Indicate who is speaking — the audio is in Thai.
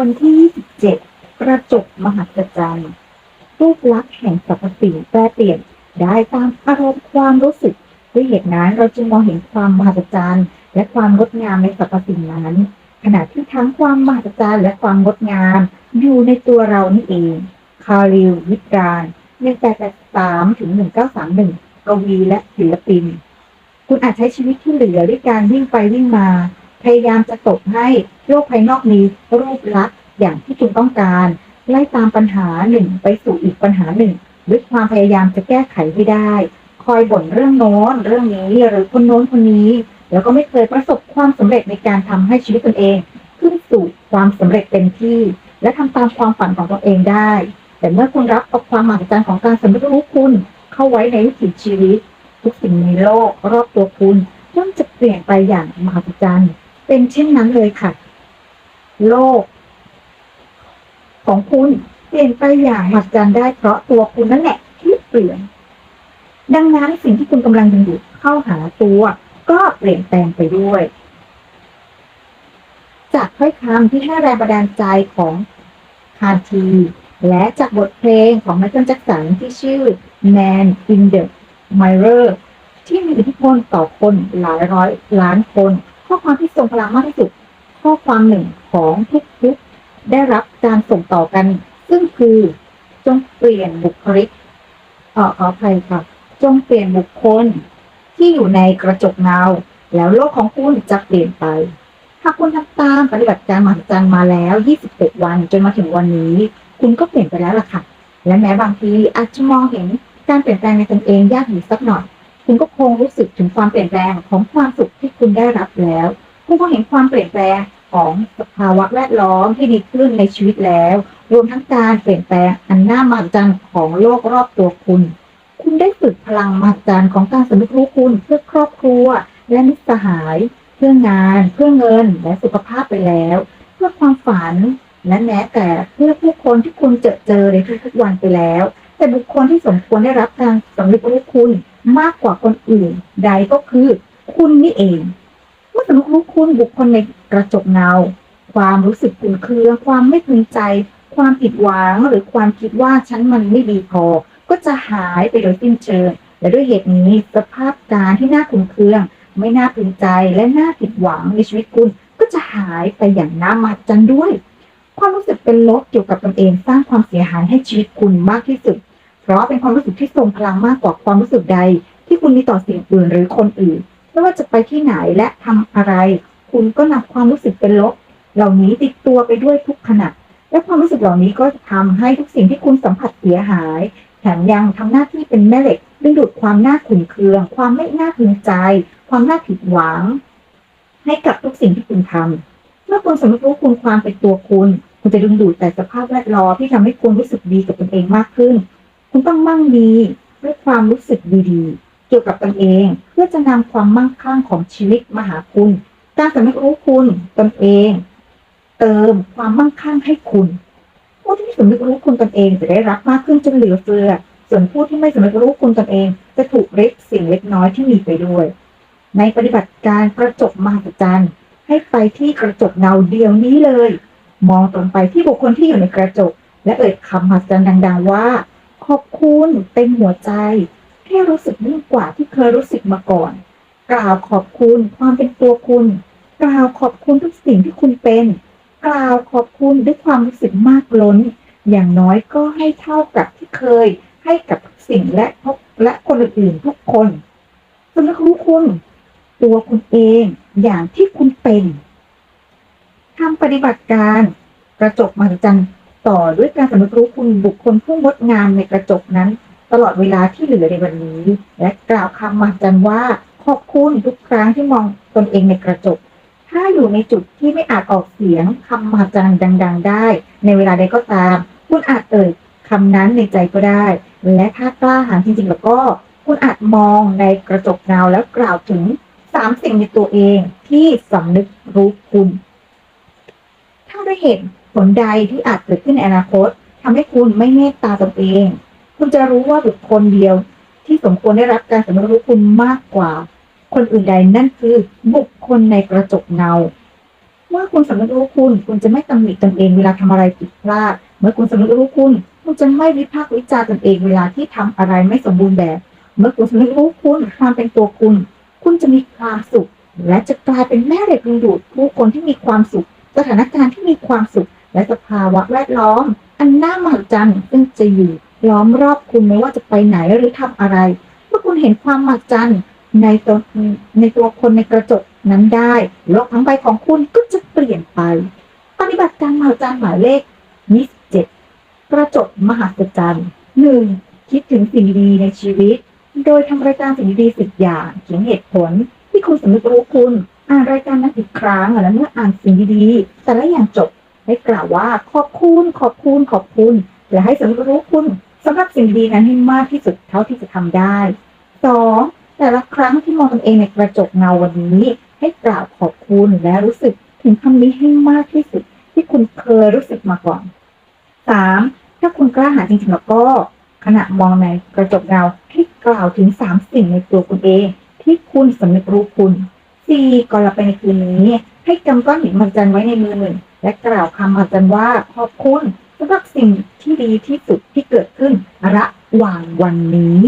Speaker 1: วันที่ 27 กระจกมหัศจรรย์รูปลักษณ์แห่งสรรพสิ่งแปรเปลี่ยนได้ตามอารมณ์ความรู้สึกด้วยเหตุนั้นเราจึงมองเห็นความมหัศจรรย์และความงดงามในสรรพสิ่งนั้น ขณะที่ทั้งความมหัศจรรย์และความงดงามอยู่ในตัวเรานี่เอง คาริลวิตราน1883ถึง1931กวีและศิลปิน คุณอาจใช้ชีวิตที่เหลือด้วยการวิ่งไปวิ่งมา พยายามจะตกให้โลกภายนอกนี้รูปลักษณ์อย่างที่คุณต้องการ ไล่ตามปัญหาหนึ่งไปสู่อีกปัญหาหนึ่งด้วยความพยายามจะแก้ไขให้ได้ คอยบ่นเรื่องโน้นเรื่องนี้หรือคนโน้นคนนี้ แล้วก็ไม่เคยประสบความสำเร็จในการทำให้ชีวิตตนเอง ขึ้นสู่ความสำเร็จเต็มที่ และทำตามความฝันของตนเองได้ แต่เมื่อคุณรับเอาความหมหัศจรรย์ของการสำเร็จรู้คุณ เข้าไว้ในวิถีชีวิต ทุกสิ่งในโลกรอบตัวคุณย่อมจะเปลี่ยนไปอย่างมหัศจรรย์ เป็นเช่นนั้นเลยค่ะ โลก ของคุณเปลี่ยนไปอย่างมหัศจรรย์ได้เพราะตัวคุณนั่นแหละที่เปลี่ยน ดังนั้นสิ่งที่คุณกำลังดึงดูดเข้าหาตัว ก็เปลี่ยนแปลงไปด้วย จากถ้อยคำที่ให้แรงบันดาลใจของคาที และจากบทเพลงของไมเคิลแจ็คสันที่ชื่อ Man in the Mirror ที่มีอิทธิพลต่อคนหลายร้อยล้านคน ข้อความที่ทรงพลังมากที่สุด ข้อความหนึ่งของทุกยุคได้รับการส่งต่อกัน ซึ่งคือจงเปลี่ยนบุคลิกเอ่อขออภัยค่ะ จงเปลี่ยนบุคคลที่อยู่ในกระจกเงาแล้วโลกของคุณจะเปลี่ยนไปหากคุณทำตามปฏิบัติการมหัศจรรย์มาแล้ว21วันจนมาถึงวันนี้ คุณก็เปลี่ยนไปแล้วล่ะค่ะ และแม้บางทีอาจจะมองเห็นการเปลี่ยนแปลงในตนเองยากอยู่สักหน่อย คุณก็คงรู้สึกถึงความเปลี่ยนแปลงของความสุขที่คุณได้รับแล้ว คุณก็เห็นความเปลี่ยนแปลงของสภาวะแวดล้อมที่ดีขึ้นในชีวิตแล้ว รวมทั้งการเปลี่ยนแปลงอันน่ามหัศจรรย์ของโลกรอบตัวคุณ คุณได้ฝึกพลังมหัศจรรย์ของการสำนึกรู้คุณเพื่อครอบครัว และมิตรสหาย เพื่องาน เพื่อเงินและสุขภาพไปแล้ว เพื่อความฝันและแม้แต่เพื่อผู้คนที่คุณเจอเจอในทุกๆวันไปแล้ว แต่บุคคลที่สมควรได้รับการสำนึกรู้คุณ มากกว่าคนอื่น ใดก็คือคุณนี่เอง เมื่อสำนึกรู้คุณบุคคลในกระจกเงา ความรู้สึกขุ่นเคือง ความไม่พึงใจ ความผิดหวังหรือความคิดว่าฉันมันไม่ดีพอ ก็จะหายไปโดยสิ้นเชิง และด้วยเหตุนี้สภาพการที่น่าขุ่นเคือง ไม่น่าพึงใจและน่าผิดหวังในชีวิตคุณก็จะหายไปอย่างน่ามหัศจรรย์ด้วย ความรู้สึกเป็นลบเกี่ยวกับตนเองสร้างความเสียหายให้ชีวิตคุณมากที่สุด เพราะเป็นความรู้สึกที่ทรงพลังมากกว่าความรู้สึกใด ที่คุณมีต่อสิ่งอื่นหรือคนอื่น ไม่ว่าจะไปที่ไหนและทำอะไร คุณก็นำความรู้สึกเป็นลบ เหล่านี้ติดตัวไปด้วยทุกขณะ และความรู้สึกเหล่านี้ก็จะทำให้ทุกสิ่งที่คุณสัมผัสเสียหาย แถมยังทำหน้าที่เป็นแม่เหล็กดึงดูดความน่าขุ่นเคือง ความไม่น่าพึงใจ ความน่าผิดหวัง ให้กับทุกสิ่งที่คุณทำเมื่อคุณสำนึกรู้คุณความเป็นตัวคุณ คุณจะดึงดูดแต่สภาพแวดล้อมที่ทำให้คุณรู้สึกดีกับตนเองมากขึ้น คุณต้องมั่งมีด้วยความรู้สึกดีๆ เกี่ยวกับตนเอง เพื่อจะนำความมั่งคั่งของชีวิตมาหาคุณ การสำนึกรู้คุณตนเอง เติมความมั่งคั่งให้คุณผู้ที่สำนึกรู้คุณตนเองจะได้รับมากขึ้นจนเหลือเฟือ ส่วนผู้ที่ไม่สำนึกรู้คุณตนเอง จะถูกริบสิ่งเล็กน้อยที่มีไปด้วย ในปฏิบัติการกระจกมหัศจรรย์ให้ไปที่กระจกเงาเดียวนี้เลย มองตรงไปที่บุคคลที่อยู่ในกระจก และเอ่ยคำมหัศจรรย์ดัง ๆ ว่า ขอบคุณเต็มหัวใจแค่รู้สึกยิ่งกว่าที่เคยรู้สึกมาก่อน กล่าวขอบคุณความเป็นตัวคุณ กล่าวขอบคุณทุกสิ่งที่คุณเป็น กล่าวขอบคุณด้วยความรู้สึกมากล้น อย่างน้อยก็ให้เท่ากับที่เคย ให้กับทุกสิ่งและพบและคนอื่นๆทุกคนสำนึกรู้คุณ ตัวคุณเองอย่างที่คุณเป็นทำปฏิบัติการ กระจกมหัศจรรย์ ต่อด้วยการสำนึกรู้คุณบุคคลผู้งดงามในกระจกนั้น ตลอดเวลาที่เหลือในวันนี้ และกล่าวคำมหัศจรรย์ว่าขอบคุณทุกครั้งที่มองตนเองในกระจก ถ้าอยู่ในจุดที่ไม่อาจออกเสียงคำมหัศจรรย์ดัง ๆ ได้ ในเวลาใดก็ตาม คุณอาจเอ่ยคำนั้นในใจก็ได้ และถ้ากล้าหาญจริงๆ แล้วก็ คุณอาจมองในกระจกเงาแล้วกล่าวถึงสามสิ่งในตัวเองที่สำนึกรู้คุณ ถ้าได้เหตุ ผลใดที่อาจเกิดขึ้นในอนาคตทำให้คุณไม่เมตตาตนเอง คุณจะรู้ว่าบุคคลเดียวที่สมควรได้รับการสำนึกรู้คุณมากกว่า คนอื่นใดนั่นคือบุคคลในกระจกเงา เมื่อคุณสำนึกรู้คุณ คุณจะไม่ตำหนิตนเองเวลาทำอะไรผิดพลาด เมื่อคุณสำนึกรู้คุณ คุณจะไม่วิพากษ์วิจารณ์ตนเองเวลาที่ทำอะไรไม่สมบูรณ์แบบ เมื่อคุณสำนึกรู้คุณความเป็นตัวคุณ คุณจะมีความสุข และจะกลายเป็นแม่เหล็กดึงดูดผู้คนที่มีความสุข สถานการณ์ที่มีความสุข และสภาวะแวดล้อม อันน่ามหัศจรรย์ซึ่งจะอยู่ล้อมรอบคุณไม่ว่าจะไปไหนหรือทำอะไร เมื่อคุณเห็นความมหัศจรรย์ในตัวในตัวคนในกระจกนั้นได้ โลกทั้งใบของคุณก็จะเปลี่ยนไป ปฏิบัติการมหัศจรรย์หมายเลข27กระจกมหัศจรรย์ 1. คิดถึงสิ่งดีในชีวิต โดยทำรายการสิ่งดีสิบอย่างเขียนเหตุผล ที่คุณสำนึกรู้คุณ อ่านรายการนั้นอีกครั้งและเมื่ออ่านสิ่งดีๆแต่ละอย่างจบ ให้กล่าวว่าขอบคุณขอบคุณขอบคุณ และให้สำนึกรู้คุณสำหรับสิ่งดีนั้นให้มากที่สุดเท่าที่จะทำได้สองแต่ละครั้งที่มองตนเองในกระจกเงาวันนี้ ให้กล่าวขอบคุณและรู้สึกถึงคำนี้ให้มากที่สุดที่คุณเคยรู้สึกมาก่อนสามถ้าคุณกล้าหาญจริงๆแล้วก็ขณะมองในกระจกเงาให้กล่าวถึงสามสิ่งในตัวคุณเอง ที่คุณสำนึกรู้คุณสี่ก่อนหลับไปในคืนนี้ ให้กำก้อนหินมหัศจรรย์ไว้ในมือหนึ่ง และกล่าวคำมหัศจรรย์ว่าขอบคุณสำหรับสิ่งที่ดีที่สุดที่เกิดขึ้นระหว่างวันนี้